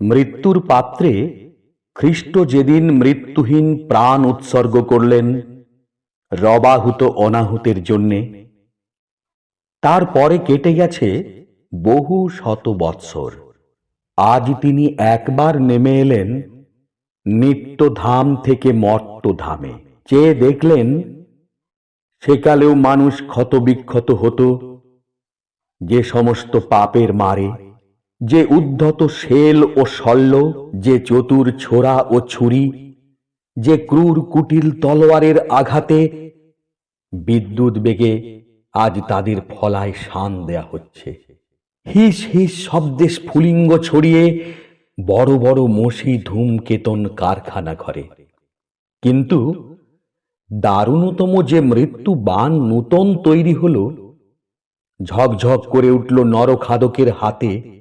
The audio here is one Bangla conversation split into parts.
মৃত্যুর পাত্রে খ্রিস্ট যেদিন মৃত্যুহীন প্রাণ উৎসর্গ করলেন, রবাহুত অনাহুতের জন্যে তারপরে কেটে গেছে বহু শত বৎসর। আজ তিনি একবার নেমে এলেন নিত্যধাম থেকে মর্তধামে। চেয়ে দেখলেন, সেকালেও মানুষ ক্ষতবিক্ষত হতো, যে সমস্ত পাপের মারে যে উদ্ধত শেল ও শল্য, যে চতুর ছোড়া ও ছুরি, যে ক্রূর কুটিল তলোয়ারের আঘাতে, বিদ্যুৎ বেগে আজ তাদের ফলায় শান দেয়া হচ্ছে। হিস হিস শব্দে স্ফুলিঙ্গ ছড়িয়ে বড় বড় মশি ধূমকেতন কারখানা ঘরে। কিন্তু দারুণতম যে মৃত্যু বান নূতন তৈরি হলো, ঝকঝক করে উঠল নরখাদকের হাতে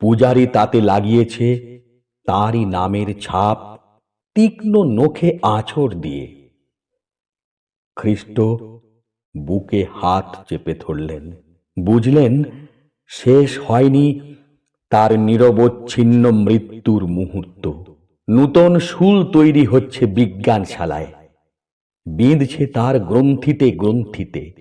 পূজারি তাতে লাগিয়েছে তারই নামের ছাপ তীক্ষ্ণ নখে আঁচড় দিয়ে। খ্রিস্ট বুকে হাত চেপে ধরলেন। বুঝলেন, শেষ হয়নি তার নিরবচ্ছিন্ন মৃত্যুর মুহূর্ত। নূতন শুল তৈরি হচ্ছে বিজ্ঞানশালায়। বিঁধছে তার গ্রন্থিতে গ্রন্থিতে।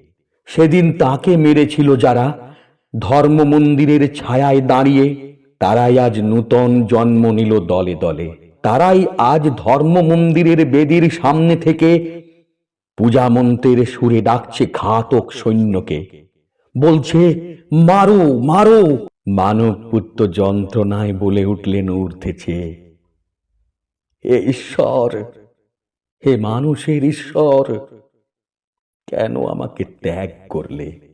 সেদিন তাকে মেরেছিল যারা ধর্ম মন্দিরের ছায়ায় দাঁড়িয়ে তারাই আজ নূতন জন্ম নিল দলে দলে। তারাই আজ ধর্ম মন্দিরের বেদির সামনে থেকে পূজা মন্ত্রের সুরে ডাকছে ঘাতক সৈন্যকে। বলছে, মারো মারো! মানব পুত্র যন্ত্রণায় বলে উঠলেন ঊর্ধ্বেছে হে ঈশ্বর, হে মানুষের ঈশ্বর, কেন আমাকে ত্যাগ করলে?